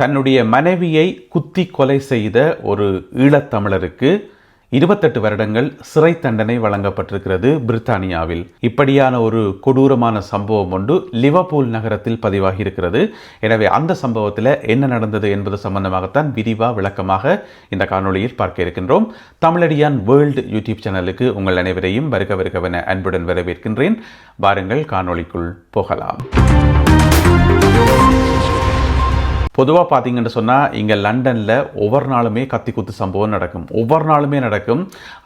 தன்னுடைய மனைவியை குத்தி கொலை செய்த ஒரு ஈழத்தமிழருக்கு இருபத்தெட்டு வருடங்கள் சிறை தண்டனை வழங்கப்பட்டிருக்கிறது பிரித்தானியாவில். இப்படியான ஒரு கொடூரமான சம்பவம் ஒன்று லிவர்பூல் நகரத்தில் பதிவாகி இருக்கிறது எனவே அந்த சம்பவத்தில் என்ன நடந்தது என்பது சம்பந்தமாகத்தான் விரிவாக விளக்கமாக இந்த காணொளியில் பார்க்க இருக்கின்றோம். தமிழடியான் வேர்ல்டு யூடியூப் சேனலுக்கு உங்கள் அனைவரையும் வருக வருகவென அன்புடன் வரவேற்கின்றேன். வாருங்கள் காணொளிக்குள் போகலாம். பொதுவாக பார்த்தீங்கன்னு சொன்னால் இங்கே லண்டனில் ஒவ்வொரு நாளுமே கத்தி குத்து சம்பவம் நடக்கும். ஒவ்வொரு நாளுமே நடக்கும்.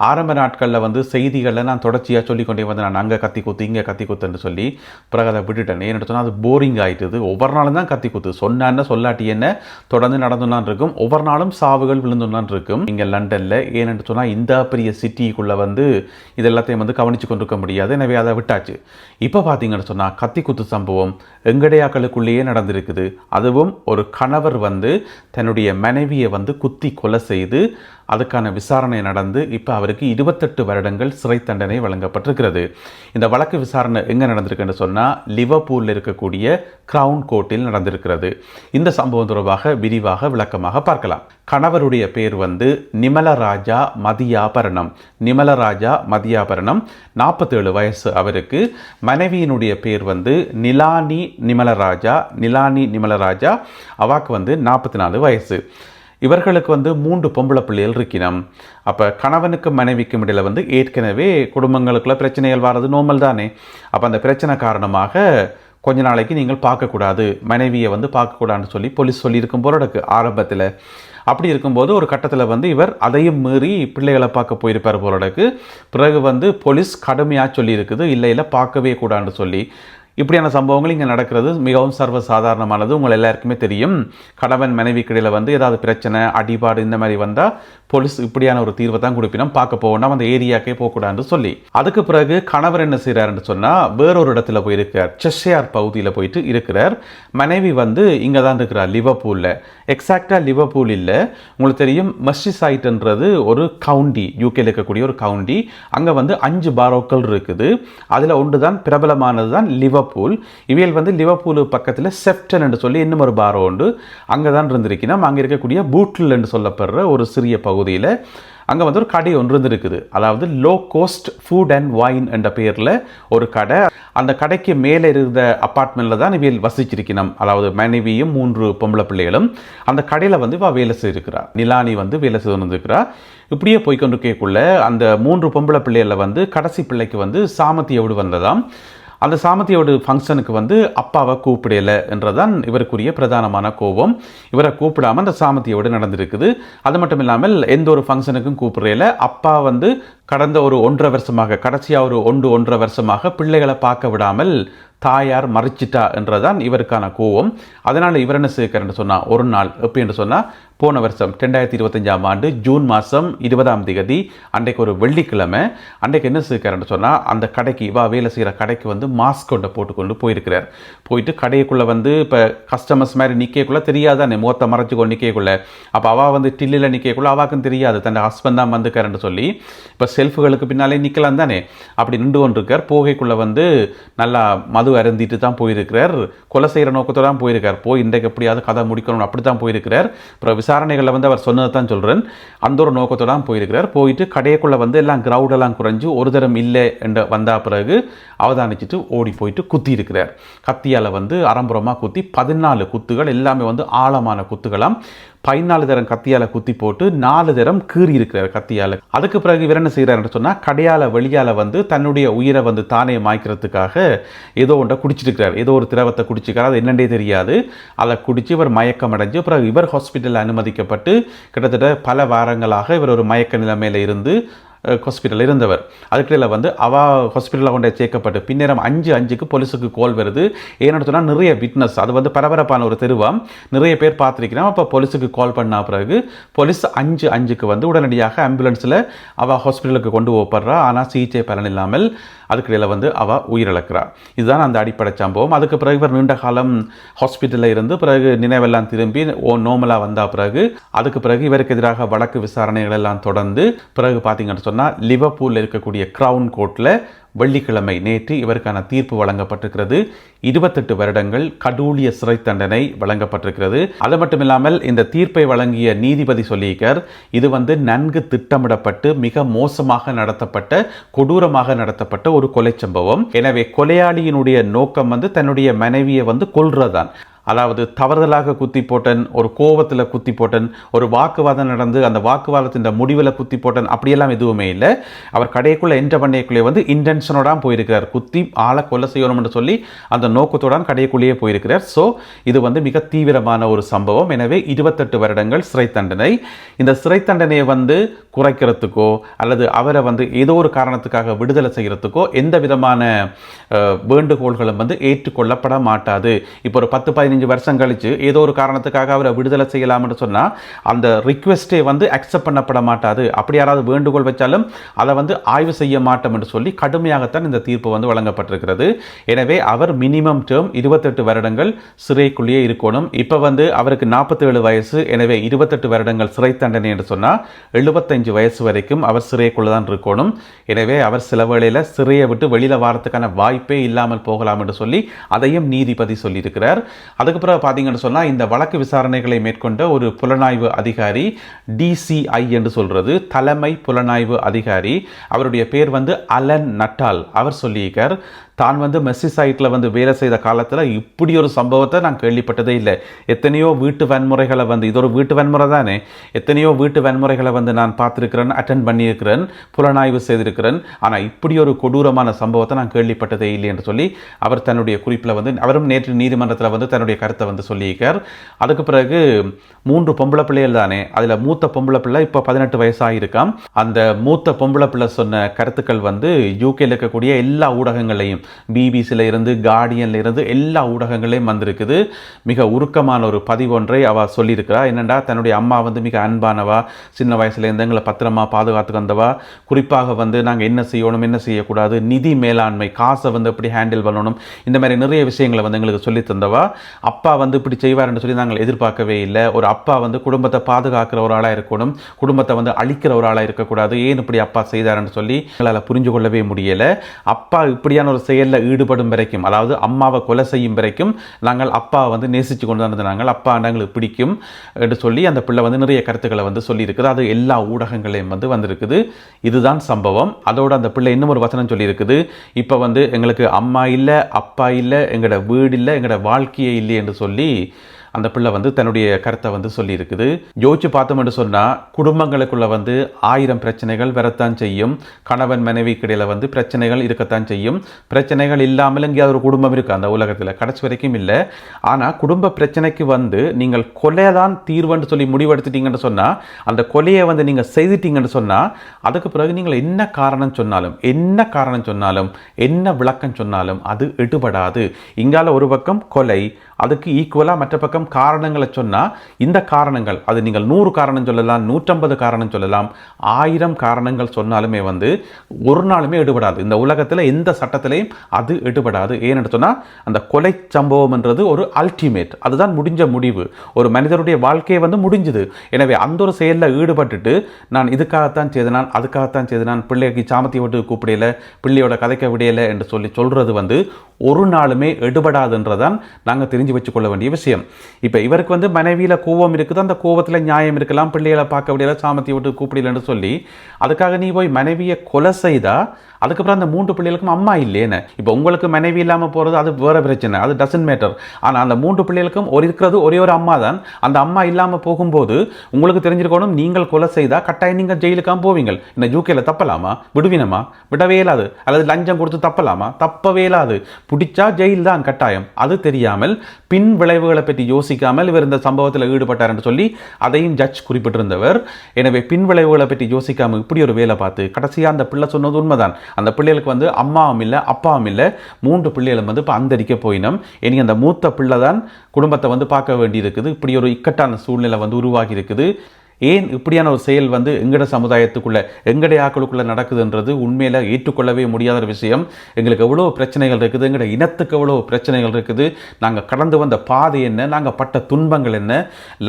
ஆரம்ப நாட்களில் வந்து செய்திகளில் நான் தொடர்ச்சியாக சொல்லிக்கொண்டே வந்து நான் அங்கே கத்தி குத்து இங்கே கத்தி குத்துன்னு சொல்லி பிறகு அதை விட்டுட்டேன். ஏன்னு சொன்னால் அது போரிங் ஆகிட்டுது ஒவ்வொரு நாளும் தான் கத்தி குத்து சொன்னான்னு சொல்லாட்டி என்ன? தொடர்ந்து நடந்துனான் இருக்கும். ஒவ்வொரு நாளும் சாவுகள் விழுந்துனான் இருக்கும். இங்கே லண்டனில் ஏன்னு சொன்னால் இந்த பெரிய சிட்டிக்குள்ளே வந்து இது எல்லாத்தையும் வந்து கவனித்து கொண்டிருக்க முடியாது. எனவே அதை விட்டாச்சு. இப்போ பார்த்தீங்கன்னு சொன்னால் கத்தி குத்து சம்பவம் எங்கடையாக்களுக்குள்ளேயே நடந்திருக்குது. அதுவும் ஒரு கணவர் வந்து தன்னுடைய மனைவியை வந்து குத்தி கொலை செய்து அதுக்கான விசாரணை நடந்து இப்போ அவருக்கு இருபத்தெட்டு வருடங்கள் சிறை தண்டனை வழங்கப்பட்டிருக்கிறது. இந்த வழக்கு விசாரணை எங்கே நடந்திருக்குன்னு சொன்னால் லிவர்பூலில் இருக்கக்கூடிய கிரவுன் கோர்ட்டில் நடந்திருக்கிறது. இந்த சம்பவம் தொடர்பாக விரிவாக விளக்கமாக பார்க்கலாம். கணவருடைய பேர் வந்து நிமலராஜா மதியாபரணம். நிமலராஜா மதியாபரணம். நாற்பத்தேழு வயசு அவருக்கு. மனைவியினுடைய பேர் வந்து நிலானி நிமலராஜா. நிலானி நிமலராஜா. அவாக்கு வந்து நாற்பத்தி நாலு வயசு. இவர்களுக்கு வந்து மூன்று பொம்பளை பிள்ளைகள் இருக்கணும் அப்போ கணவனுக்கும் மனைவிக்கும் இடையில் வந்து ஏற்கனவே குடும்பங்களுக்குள்ள பிரச்சனைகள் வர்றது நோமல் தானே. அப்போ அந்த பிரச்சனை காரணமாக கொஞ்ச நாளைக்கு நீங்கள் பார்க்கக்கூடாது. மனைவியை வந்து பார்க்கக்கூடாதுன்னு சொல்லி போலீஸ் சொல்லியிருக்கும் போல இருக்கு ஆரம்பத்தில். அப்படி இருக்கும்போது ஒரு கட்டத்தில் வந்து இவர் அதையும் மீறி பிள்ளைகளை பார்க்க போயிருப்பார் போல பிறகு வந்து போலீஸ் கடுமையாக சொல்லியிருக்குது இல்லை இல்லை பார்க்கவே கூடாதுன்னு சொல்லி. இப்படியான சம்பவங்கள் இங்கே நடக்கிறது. மிகவும் சர்வசாதாரணமானது. உங்கள் எல்லாருக்குமே தெரியும். கணவன் மனைவி கிடையில் வந்து ஏதாவது பிரச்சனை அடிபாடு இந்த மாதிரி வந்தால் போலீஸ் இப்படியான ஒரு தீர்வை தான் கொடுப்பினோம். பார்க்க போகணும் அந்த ஏரியாக்கே போகக்கூடாதுன்னு சொல்லி. அதுக்கு பிறகு கணவர் என்ன செய்கிறாருன்னு சொன்னால் வேறொரு இடத்துல போயிருக்கார். செஷ்யார் பகுதியில் போயிட்டு இருக்கிறார். மனைவி வந்து இங்கே தான் இருக்கிறார் லிவர்பூலில். எக்ஸாக்டாக லிவர்பூல் இல்லை. உங்களுக்கு தெரியும் மஸ்டிசைட்ன்றது ஒரு கவுண்டி யூகேல இருக்கக்கூடிய ஒரு கவுண்டி. அங்கே வந்து அஞ்சு பாரோக்கள் இருக்குது. அதில் ஒன்று தான் பிரபலமானது தான் லிவர்பூல். இவையில் வந்து லிவர்பூல் பக்கத்தில் செப்டன் என்று சொல்லி இன்னும் ஒரு பாரோ உண்டு. அங்கே தான் இருந்திருக்கணும் அங்கே இருக்கக்கூடிய பூட்டில் என்று சொல்லப்படுற ஒரு சிறிய பகுதியில் அங்கே வந்து ஒரு கடை ஒன்று இருந்திருக்குது. அதாவது low cost food and wine என்ற பெயரில் ஒரு கடை. அந்த கடைக்கு மேலே இருந்த அப்பார்ட்மெண்ட்டில் தான் இவையில் வசிச்சிருக்கணும் அதாவது மனைவியும் மூன்று பொம்பளை பிள்ளைகளும் அந்த கடையில் வந்து இவள் வேலை செய்திருக்கிறார் நிலானி வந்து வேலை செய்து வந்திருக்கிறா இப்படியே போய்கொண்டிருக்கக்குள்ள அந்த மூன்று பொம்பளை பிள்ளைகளில் வந்து கடைசி பிள்ளைக்கு வந்து சாமத்தியோடு வந்ததாம் அந்த சாமத்தியோட ஃபங்க்ஷனுக்கு வந்து அப்பாவை கூப்பிடலை என்றதான் இவருக்குரிய பிரதானமான கோபம். இவரை கூப்பிடாமல் அந்த சாமத்தியோடு நடந்திருக்குது. அது மட்டும் இல்லாமல் எந்த ஒரு ஃபங்க்ஷனுக்கும் கூப்பிடல. அப்பா வந்து கடந்த ஒரு ஒன்றரை வருஷமாக கடைசியாக ஒரு ஒன்று ஒன்றரை வருஷமாக பிள்ளைகளை பார்க்க விடாமல் தாயார் மறைச்சிட்டா என்றதான் இவருக்கான கோவம். அதனால் இவர் என்ன செய்கிறார்னு சொன்னால் ஒரு நாள் எப்படி என்று சொன்னால் போன வருஷம் ரெண்டாயிரத்தி இருபத்தஞ்சாம் ஆண்டு ஜூன் மாதம் இருபதாம் தேதி அன்றைக்கு ஒரு வெள்ளிக்கிழமை அன்றைக்கு என்ன செய்கிறார்னு சொன்னால் அந்த கடைக்கு இவா வேலை செய்கிற கடைக்கு வந்து மாஸ்க் கொண்டு போட்டுக்கொண்டு போயிருக்கிறார். போயிட்டு கடைக்குள்ளே வந்து இப்போ கஸ்டமர்ஸ் மாதிரி நிற்கக்குள்ளே தெரியாதானே முகத்தை மறைச்சு கொண்டு அப்போ அவள் வந்து டில்லில் நிற்கக்குள்ள அவாக்கும் தெரியாது தன் ஹஸ்பண்ட் தான் வந்துக்காரன்னு சொல்லி இப்போ செல்ஃபுகளுக்கு பின்னாலே நிற்கலாம் தானே அப்படி நின்று கொண்டிருக்கார். போகைக்குள்ளே வந்து நல்லா மது அருந்திட்டு தான் போயிருக்கிறார். கொலை செய்கிற நோக்கத்தோடு தான் போயிருக்கார். போய் இன்றைக்கு எப்படியாவது கதை முடிக்கணும் அப்படி தான் போயிருக்கிறார். அப்புறம் விசாரணைகளில் வந்து அவர் சொன்னதை தான் சொல்கிறேன் அந்த ஒரு நோக்கத்தோடு தான் போயிருக்கிறார். போயிட்டு கடைக்குள்ளே வந்து எல்லாம் கிரவுடெல்லாம் குறைஞ்சு ஒரு தரம் இல்லை என்று வந்த பிறகு அவதானிச்சுட்டு ஓடி போயிட்டு குத்தி இருக்கிறார் கத்தியால் வந்து அரம்புறமாக குத்தி பதினாலு குத்துகள் எல்லாமே வந்து ஆழமான குத்துகளாம் பதினாலு தரம் கத்தியால் குத்தி போட்டு நாலு தரம் கீறி இருக்கிறார் கத்தியால். அதுக்கு பிறகு இவர் என்ன செய்கிறாருன்னு சொன்னால் கடையால் வெளியால் வந்து தன்னுடைய உயிரை வந்து தானே மாய்க்கிறதுக்காக ஏதோ ஒன்றை குடிச்சிருக்கிறார். ஏதோ ஒரு திரவத்தை குடிச்சிக்கிறார் அது என்னண்டே தெரியாது. அதை குடித்து இவர் மயக்கம் அடைஞ்சு பிறகு இவர் ஹாஸ்பிட்டலில் அனுமதிக்கப்பட்டு கிட்டத்தட்ட பல வாரங்களாக இவர் ஒரு மயக்க நிலைமையில் இருந்து ஹாஸ்பிட்டலில் இருந்தவர். அதுக்கிடையில் வந்து அவ ஹாஸ்பிட்டலில் கொண்டு சேர்க்கப்பட்டு பின்னேரம் அஞ்சு அஞ்சுக்கு போலீஸுக்கு கோல் வருது. ஏன்னு சொன்னால் நிறைய விட்னஸ் அது வந்து பரபரப்பான ஒரு தெருவாம். நிறைய பேர் பார்த்துருக்கிறோம். அப்போ போலீஸுக்கு கால் பண்ண பிறகு போலீஸ் அஞ்சு அஞ்சுக்கு வந்து உடனடியாக ஆம்புலன்ஸில் அவள் ஹாஸ்பிட்டலுக்கு கொண்டு போகப்படுறா ஆனால் சிகிச்சை பலன் இல்லாமல் அதுக்கிடையில் வந்து அவள் உயிரிழக்கிறார். இதுதான் அந்த அடிப்படை சம்பவம். அதுக்கு பிறகு இவர் நீண்ட காலம் ஹாஸ்பிட்டலில் இருந்து பிறகு நினைவெல்லாம் திரும்பி ஓ நோமலாக வந்த பிறகு அதுக்கு பிறகு இவருக்கு எதிராக வழக்கு விசாரணைகள் எல்லாம் தொடர்ந்து பிறகு பார்த்தீங்கன்னு சொன்னால் லிவர்பூலில் இருக்கக்கூடிய க்ரவுன் கோர்ட்டில் வெள்ளிக்கிழமை நேற்று இவருக்கான தீர்ப்பு வழங்கப்பட்டிருக்கிறது. இருபத்தெட்டு வருடங்கள் கடூழிய சிறை தண்டனை வழங்கப்பட்டிருக்கிறது. அது மட்டும் இல்லாமல் இந்த தீர்ப்பை வழங்கிய நீதிபதி சொல்லியிருக்கார் இது வந்து நன்கு திட்டமிடப்பட்டு மிக மோசமாக நடத்தப்பட்ட கொடூரமாக நடத்தப்பட்ட ஒரு கொலை சம்பவம். எனவே கொலையாளியினுடைய நோக்கம் வந்து தன்னுடைய மனைவியை வந்து கொல்றதுதான். அதாவது தவறுதலாக குத்தி போட்டன் ஒரு கோவத்தில் குத்தி போட்டன் ஒரு வாக்குவாதம் நடந்து அந்த வாக்குவாதத்தின் முடிவில் குத்தி போட்டன் அப்படியெல்லாம் எதுவுமே இல்லை. அவர் கடைக்குள்ளே என்டர் பண்ணைக்குள்ளே வந்து இன்டென்ஷனோடான் போயிருக்கிறார். குத்தி ஆளை கொலை செய்யணும்னு சொல்லி அந்த நோக்கத்துடன் கடைக்குள்ளேயே போயிருக்கிறார். ஸோ இது வந்து மிக தீவிரமான ஒரு சம்பவம். எனவே இருபத்தெட்டு வருடங்கள் சிறை தண்டனை. இந்த சிறை தண்டனையை வந்து குறைக்கிறதுக்கோ அல்லது அவரை வந்து ஏதோ ஒரு காரணத்துக்காக விடுதலை செய்கிறதுக்கோ எந்த விதமான வேண்டுகோள்களும் வந்து ஏற்றுக்கொள்ளப்பட மாட்டாது. இப்போ ஒரு பத்து பதினஞ்சு வருஷம் கழிச்சு ஏதோ ஒரு காரணத்துக்காக அவரை விடுதலை செய்யலாம்னு சொன்னால் அந்த ரிக்வெஸ்ட்டே வந்து அக்செப்ட் பண்ணப்பட மாட்டாது. அப்படி யாராவது வேண்டுகோள் வச்சாலும் அதை வந்து ஆய்வு செய்ய மாட்டோம் என்று சொல்லி கடுமையாகத்தான் இந்த தீர்ப்பு வந்து வழங்கப்பட்டிருக்கிறது. எனவே அவர் மினிமம் டேர்ம் இருபத்தெட்டு வருடங்கள் சிறைக்குள்ளேயே இருக்கணும். இப்போ வந்து அவருக்கு நாற்பத்தேழு வயசு எனவே இருபத்தெட்டு வருடங்கள் சிறை தண்டனை என்று சொன்னால் எழுபத்தஞ்சு வயசு வரைக்கும் அவர் சிறைக்குள்ளே தான் இருக்கணும். எனவே அவர் சில வேளையில் சிறையை விட்டு வெளியில் வாரத்துக்கான வாய்ப்பே இல்லாமல் போகலாம் என்று சொல்லி அதையும் நீதிபதி சொல்லியிருக்கிறார். அதுக்கப்புறம் பார்த்தீங்கன்னு சொன்னால் இந்த வழக்கு விசாரணைகளை மேற்கொண்ட ஒரு புலனாய்வு அதிகாரி டிசிஐ என்று சொல்றது தலைமை புலனாய்வு அதிகாரி. அவருடைய பேர் வந்து அலன் நட்டால். அவர் சொல்லியிருக்கார் தான் வந்து மெஸ்ஸி சைட்டில் வந்து வேலை செய்த காலத்தில் இப்படி ஒரு சம்பவத்தை நான் கேள்விப்பட்டதே இல்லை. எத்தனையோ வீட்டு வன்முறைகளை வந்து இது ஒரு வீட்டு வன்முறை தானே? எத்தனையோ வீட்டு வன்முறைகளை வந்து நான் பார்த்துருக்கிறேன் அட்டன் பண்ணியிருக்கிறேன் புலனாய்வு செய்திருக்கிறேன். ஆனால் இப்படி ஒரு கொடூரமான சம்பவத்தை நான் கேள்விப்பட்டதே இல்லை என்று சொல்லி அவர் தன்னுடைய குறிப்பில் வந்து அவரும் நேற்று நீதிமன்றத்தில் வந்து தன்னுடைய கருத்தை வந்து சொல்லியிருக்கார். அதுக்கு பிறகு மூன்று பொம்பளை பிள்ளைகள் தானே? அதில் மூத்த பொம்பளை பிள்ளை இப்போ பதினெட்டு வயசாகிருக்காம் அந்த மூத்த பொம்பளை பிள்ளை சொன்ன கருத்துக்கள் வந்து யூகேல இருக்கக்கூடிய எல்லா ஊடகங்களையும் பிபிசியில் இருந்து கார்டியன்ல இருந்து எல்லா ஊடகங்களையும் வந்திருக்குது. மிக உருக்கமான ஒரு பதிவு ஒன்றை அவள் சொல்லியிருக்கிறா. என்னென்னா தன்னுடைய அம்மா வந்து மிக அன்பானவா சின்ன வயசுலேருந்து எங்களை பத்திரமா பாதுகாத்துக்கு வந்தவா? குறிப்பாக வந்து நாங்கள் என்ன செய்யணும் என்ன செய்யக்கூடாது? நிதி மேலாண்மை காசை வந்து எப்படி ஹேண்டில் பண்ணணும்? இந்த மாதிரி நிறைய விஷயங்களை வந்து எங்களுக்கு சொல்லி தந்தவா. அப்பா வந்து இப்படி செய்வார்னு சொல்லி நாங்கள் எதிர்பார்க்கவே இல்லை. ஒரு அப்பா வந்து குடும்பத்தை பாதுகாக்கிற ஒரு ஆளாக இருக்கணும். குடும்பத்தை வந்து அழிக்கிற ஒரு ஆளாக இருக்கக்கூடாது. ஏன் இப்படி அப்பா செய்தார்னு சொல்லி எங்களால் புரிஞ்சு கொள்ளவே முடியலை. அப்பா இப்படியான ஒரு செயலில் ஈடுபடும் வரைக்கும் அதாவது அம்மாவை கொலை செய்யும் வரைக்கும் நாங்கள் அப்பாவை வந்து நேசித்து கொண்டு தான் இருந்தாங்க அப்பா எங்களுக்கு பிடிக்கும் என்று சொல்லி அந்த பிள்ளை வந்து நிறைய கருத்துக்களை வந்து சொல்லியிருக்குது. அது எல்லா ஊடகங்களையும் வந்து வந்திருக்குது. இதுதான் சம்பவம். அதோடு அந்த பிள்ளை இன்னும் ஒரு வசனம் சொல்லியிருக்குது. இப்போ வந்து எங்களுக்கு அம்மா இல்லை அப்பா இல்லை எங்களோட வீடு இல்லை எங்களோட வாழ்க்கையே இல்லை என்று சொல்லி அந்த பிள்ளை வந்து தன்னுடைய கருத்தை வந்து சொல்லியிருக்குது. யோசிச்சு பார்த்தோம்னு சொன்னால் குடும்பங்களுக்குள்ளே வந்து ஆயிரம் பிரச்சனைகள் வரத்தான் செய்யும். கணவன் மனைவிக்கு இடையில் வந்து பிரச்சனைகள் இருக்கத்தான் செய்யும். பிரச்சனைகள் இல்லாமல் எங்கேயாவது ஒரு குடும்பம் இருக்குது அந்த உலகத்தில். கடைசி வரைக்கும் இல்லை. ஆனால் குடும்ப பிரச்சனைக்கு வந்து நீங்கள் கொலை தான் தீர்வுன்னு சொல்லி முடிவெடுத்துட்டீங்கன்னு சொன்னால் அந்த கொலையை வந்து நீங்கள் செய்துட்டீங்கன்னு சொன்னால் அதுக்கு பிறகு நீங்கள் என்ன காரணம் சொன்னாலும் என்ன காரணம் சொன்னாலும் என்ன விளக்கம் சொன்னாலும் அது எடுபடாது. இங்கால ஒரு பக்கம் கொலை அதுக்கு ஈக்குவலாக மற்ற பக்கம் காரணங்களை சொன்னால் இந்த காரணங்கள் அது நீங்கள் நூறு காரணம் சொல்லலாம் நூற்றம்பது காரணம் சொல்லலாம் ஆயிரம் காரணங்கள் சொன்னாலுமே வந்து ஒரு நாளுமே எடுபடாது. இந்த உலகத்தில் எந்த சட்டத்திலையும் அது எடுபடாது. ஏன்னு சொன்னால் அந்த கொலை சம்பவம்ன்றது ஒரு அல்டிமேட் அதுதான் முடிஞ்ச முடிவு. ஒரு மனிதருடைய வாழ்க்கையை வந்து முடிஞ்சுது. எனவே அந்த ஒரு செயலில் ஈடுபட்டுட்டு நான் இதுக்காகத்தான் செய்தனான் அதுக்காகத்தான் செய்தனான் பிள்ளைக்கு சாமத்தி விட்டு கூப்பிடையில பிள்ளையோட கதைக்க விடையலை என்று சொல்லி சொல்கிறது வந்து ஒரு நாளுமே எடுபடாதுன்றதான் நாங்கள் தெரிஞ்சு வச்சுக்கொள்ள வேண்டிய விஷயம். இப்போ இவருக்கு வந்து மனைவியில் கோவம் இருக்குது அந்த கோவத்தில் நியாயம் இருக்கலாம் பிள்ளைகளை பார்க்க விடையில சாமத்தை விட்டு கூப்பிடலன்னு சொல்லி அதுக்காக நீ போய் மனைவியை கொலை செய்தா அதுக்கப்புறம் அந்த மூன்று பிள்ளைகளுக்கும் அம்மா இல்லையேன்னு. இப்போ உங்களுக்கு மனைவி இல்லாமல் போகிறது அது வேற பிரச்சனை அது டசன் மேட்டர் ஆனால் அந்த மூன்று பிள்ளைகளுக்கும் ஒரு இருக்கிறது ஒரே ஒரு அம்மா தான். அந்த அம்மா இல்லாமல் போகும்போது உங்களுக்கு தெரிஞ்சிருக்கணும் நீங்கள் கொலை செய்தால் கட்டாயம் நீங்கள் ஜெயிலுக்காக போவீங்க. இந்த யூகேல தப்பலாமா? விடுவினமா? விடவே இல்லாது. அல்லது லஞ்சம் கொடுத்து தப்பலாமா? தப்பவே இல்லாது. பிடிச்சா ஜெயில் தான் கட்டாயம். அது தெரியாமல் பின் விளைவுகளை பற்றி யோசிக்காமல் இவர் இந்த சம்பவத்தில் ஈடுபட்டார் என்று சொல்லி அதையும் ஜட்ஜ் குறிப்பிட்டிருந்தவர். எனவே பின்விளைவுகளை பற்றி யோசிக்காமல் இப்படி ஒரு வேலை பார்த்து கடைசியாக அந்த பிள்ளை சொன்னது உண்மைதான். அந்த பிள்ளைகளுக்கு வந்து அம்மாவும் இல்லை அப்பாவும் இல்லை மூன்று பிள்ளைகளும் வந்து இப்போ அந்தரிக்க போயினோம். இனி அந்த மூத்த பிள்ளை தான் குடும்பத்தை வந்து பார்க்க வேண்டியிருக்குது. இப்படி ஒரு இக்கட்டான சூழ்நிலை வந்து உருவாகி இருக்குது ஏன் இப்படியான ஒரு செயல் வந்து எங்கட சமுதாயத்துக்குள்ளே எங்கடைய ஆக்களுக்குள்ளே நடக்குதுன்றது உண்மையில் ஏற்றுக்கொள்ளவே முடியாத ஒரு விஷயம். எங்களுக்கு எவ்வளோ பிரச்சனைகள் இருக்குது எங்கட இனத்துக்கு எவ்வளோ பிரச்சனைகள் இருக்குது நாங்கள் கடந்து வந்த பாதை என்ன நாங்கள் பட்ட துன்பங்கள் என்ன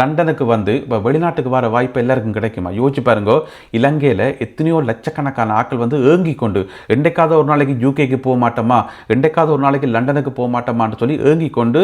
லண்டனுக்கு வந்து இப்போ வெளிநாட்டுக்கு வர வாய்ப்பு எல்லாருக்கும் கிடைக்குமா? யோசிச்சு பாருங்க இலங்கையில் எத்தனையோ லட்சக்கணக்கான ஆட்கள் வந்து ஏங்கி கொண்டு என்றைக்காவது ஒரு நாளைக்கு யூகேக்கு போக மாட்டோமா என்றைக்காவது ஒரு நாளைக்கு லண்டனுக்கு போக மாட்டோமான்னு சொல்லி ஏங்கி கொண்டு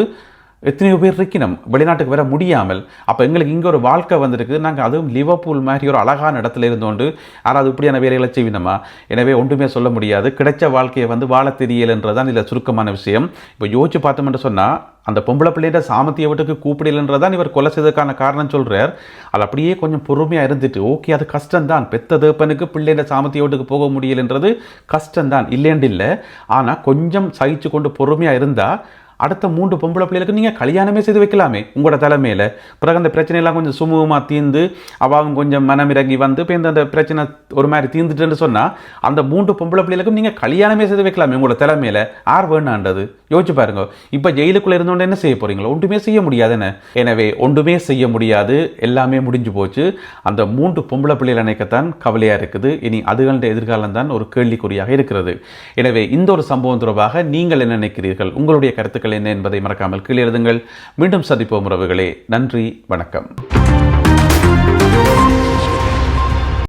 எத்தனையோ பேர் இருக்கணும் வெளிநாட்டுக்கு வர முடியாமல். அப்போ எங்களுக்கு இங்கே ஒரு வாழ்க்கை வந்திருக்கு. நாங்கள் அதுவும் லிவர்பூல் மாதிரி ஒரு அழகான இடத்துல இருந்தோண்டு யாராவது இப்படியான வேலைகளை செய்வினமா? எனவே ஒன்றுமே சொல்ல முடியாது. கிடைச்ச வாழ்க்கையை வந்து வாழ தெரியலைன்றதான் இதில் சுருக்கமான விஷயம். இப்போ யோசிச்சு பார்த்தோம்னு சொன்னால் அந்த பொம்பளை பிள்ளைகிட்ட சாமத்திய வீட்டுக்கு கூப்பிடலன்றதான் இவர் கொலை செய்ததுக்கான காரணம் சொல்கிறார் அது அப்படியே கொஞ்சம் பொறுமையாக இருந்துட்டு ஓகே அது கஷ்டம்தான். பெத்த தேப்பனுக்கு பிள்ளைகிட்ட சாமத்திய வீட்டுக்கு போக முடியலன்றது கஷ்டம்தான். இல்லைன்னு இல்லை. ஆனால் கொஞ்சம் சகிச்சு கொண்டு பொறுமையாக இருந்தால் அடுத்த மூன்று பொம்பளை பிள்ளைகளுக்கு நீங்கள் கல்யாணமே செய்து வைக்கலாமே. உங்களோட தலைமையில். பிறகு அந்த பிரச்சனையெல்லாம் கொஞ்சம் சுமூகமாக தீர்ந்து அவங்க கொஞ்சம் மனம் இறங்கி வந்து இப்போ இந்த அந்த பிரச்சனை ஒரு மாதிரி தீர்ந்துட்டுன்னு சொன்னால் அந்த மூன்று பொம்பளை பிள்ளைகளுக்கும் நீங்கள் கல்யாணமே செய்து வைக்கலாமே உங்களோட தலைமையில். ஆர் வேணான்றது யோசிச்சு பாருங்க. இப்போ ஜெயிலுக்குள்ளே இருந்தோட என்ன செய்ய போகிறீங்களோ ஒன்றுமே செய்ய முடியாதுன்னு எனவே ஒன்றுமே செய்ய முடியாது. எல்லாமே முடிஞ்சு போச்சு. அந்த மூன்று பொம்பளை பிள்ளைகள் நினைக்கத்தான் கவலையாக இருக்குது. இனி அதுகளுடைய எதிர்காலம் தான் ஒரு கேள்விக்குறியாக இருக்கிறது. எனவே இந்த ஒரு சம்பவம் தொடர்பாக நீங்கள் என்ன நினைக்கிறீர்கள்? உங்களுடைய கருத்துக்கள் என்ன என்பதை மறக்காமல் கீழே எழுதுங்கள். மீண்டும் சந்திப்போம் உறவுகளே. நன்றி. வணக்கம்.